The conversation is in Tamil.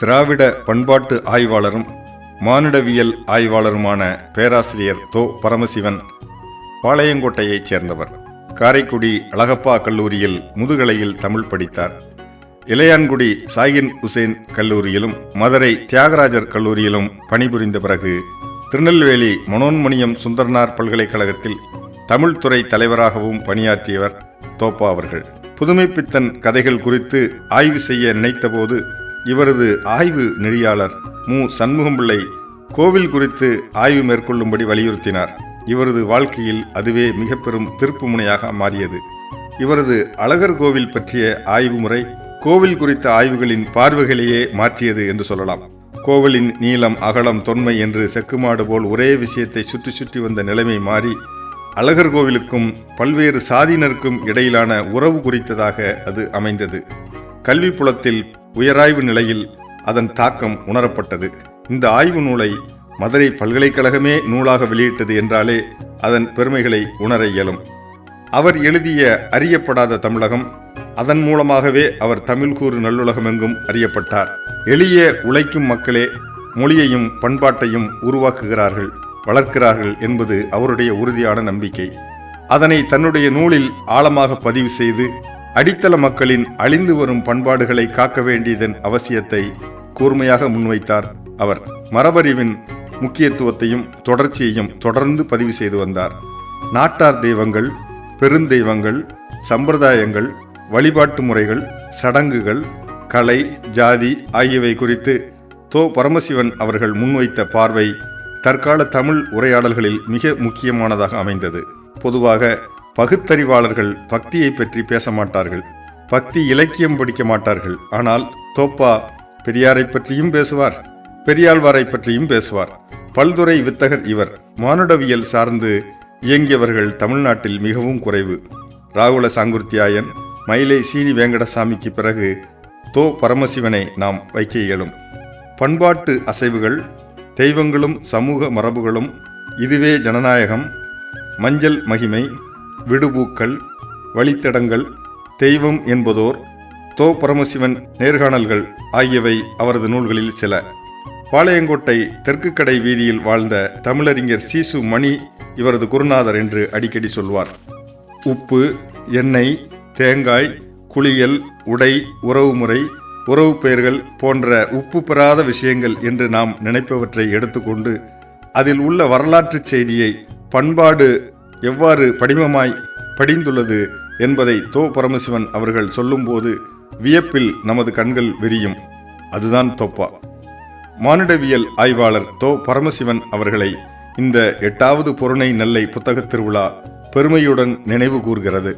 திராவிட பண்பாட்டு ஆய்வாளரும் மானுடவியல் ஆய்வாளருமான பேராசிரியர் தோ. பரமசிவன் பாளையங்கோட்டையைச் சேர்ந்தவர். காரைக்குடி அழகப்பா கல்லூரியில் முதுகலையில் தமிழ் படித்தார். இளையான்குடி சாகின் உசேன் கல்லூரியிலும் மதுரை தியாகராஜர் கல்லூரியிலும் பணிபுரிந்த பிறகு திருநெல்வேலி மனோன்மணியம் சுந்தரனார் பல்கலைக்கழகத்தில் தமிழ்துறை தலைவராகவும் பணியாற்றியவர் தோப்பா அவர்கள். புதுமைப்பித்தன் கதைகள் குறித்து ஆய்வு செய்ய நினைத்தபோது இவரது ஆய்வு நெறியாளர் மு. சண்முகம்பிள்ளை கோவில் குறித்து ஆய்வு மேற்கொள்ளும்படி வலியுறுத்தினார். இவரது வாழ்க்கையில் அதுவே மிக பெரும் திருப்புமுனையாக மாறியது. இவரது அழகர் கோவில் பற்றிய ஆய்வு முறை கோவில் குறித்த ஆய்வுகளின் பார்வைகளையே மாற்றியது என்று சொல்லலாம். கோவிலின் நீளம் அகலம் தொன்மை என்று செக்குமாடு போல் ஒரே விஷயத்தை சுற்றி சுற்றி வந்த நிலைமை மாறி அழகர் கோவிலுக்கும் பல்வேறு சாதியினருக்கும் இடையிலான உறவு குறித்ததாக அது அமைந்தது. கல்வி புலத்தில் உயராய்வு நிலையில் அதன் தாக்கம் உணரப்பட்டது. இந்த ஆய்வு நூலை மதுரை பல்கலைக்கழகமே நூலாக வெளியிட்டது என்றாலே அதன் பெருமைகளை உணர இயலும். அவர் எழுதிய அறியப்படாத தமிழகம் அதன் மூலமாகவே அவர் தமிழ்கூறு நல்லுலகம் எங்கும் அறியப்பட்டார். எளிய உழைக்கும் மக்களே மொழியையும் பண்பாட்டையும் உருவாக்குகிறார்கள் வளர்க்கிறார்கள் என்பது அவருடைய உறுதியான நம்பிக்கை. அதனை தன்னுடைய நூலில் ஆழமாக பதிவு செய்து அடித்தள மக்களின் அழிந்து வரும் பண்பாடுகளை காக்க வேண்டியதன் அவசியத்தை கூர்மையாக முன்வைத்தார் அவர். மரபறிவின் முக்கியத்துவத்தையும் தொடர்ச்சியையும் தொடர்ந்து பதிவு செய்து வந்தார். நாட்டார் தெய்வங்கள் பெருந்தெய்வங்கள் சம்பிரதாயங்கள் வழிபாட்டு முறைகள் சடங்குகள் கலை ஜாதி ஆகியவை குறித்து தோ பரமசிவன் அவர்கள் முன்வைத்த பார்வை தற்கால தமிழ் உரையாடல்களில் மிக முக்கியமானதாக அமைந்தது. பொதுவாக பகுத்தறிவாளர்கள் பக்தியை பற்றி பேச மாட்டார்கள் பக்தி இலக்கியம் படிக்க மாட்டார்கள். ஆனால் தோப்பா பெரியாரை பற்றியும் பேசுவார் பெரியாழ்வாரை பற்றியும் பேசுவார். பல்துறை வித்தகர் இவர். மானுடவியல் சார்ந்து இயங்கியவர்கள் தமிழ்நாட்டில் மிகவும் குறைவு. ராகுல சாங்குர்த்தியாயன் மயிலை சீனி வேங்கடசாமிக்கு பிறகு தோ பரமசிவனை நாம் வைக்க இயலும். பண்பாட்டு அசைவுகள் தெய்வங்களும் சமூக மரபுகளும் இதுவே ஜனநாயகம் மஞ்சள் மகிமை விடுபூக்கள் வழித்தடங்கள் தெய்வம் என்பதோர் தோ பரமசிவன் நேர்காணல்கள் ஆகியவை அவரது நூல்களில் சில. பாளையங்கோட்டை தெற்கு கடை வீதியில் வாழ்ந்த தமிழறிஞர் சீசு மணி இவரது குருநாதர் என்று அடிக்கடி சொல்வார். உப்பு எண்ணெய் தேங்காய் குளியல் உடை உறவுமுறை உறவு பெயர்கள் போன்ற உப்பு பெறாத விஷயங்கள் என்று நாம் நினைப்பவற்றை எடுத்துக்கொண்டு அதில் உள்ள வரலாற்று செய்தியை பண்பாடு எவ்வாறு படிமமாய் படிந்துள்ளது என்பதை தோ பரமசிவன் அவர்கள் சொல்லும்போது வியப்பில் நமது கண்கள் விரியும். அதுதான் தொப்பா. மானுடவியல் ஆய்வாளர் தோ பரமசிவன் அவர்களை இந்த எட்டாவது பொருணை நெல்லை புத்தகத் திருவிழா பெருமையுடன் நினைவு கூர்கிறது.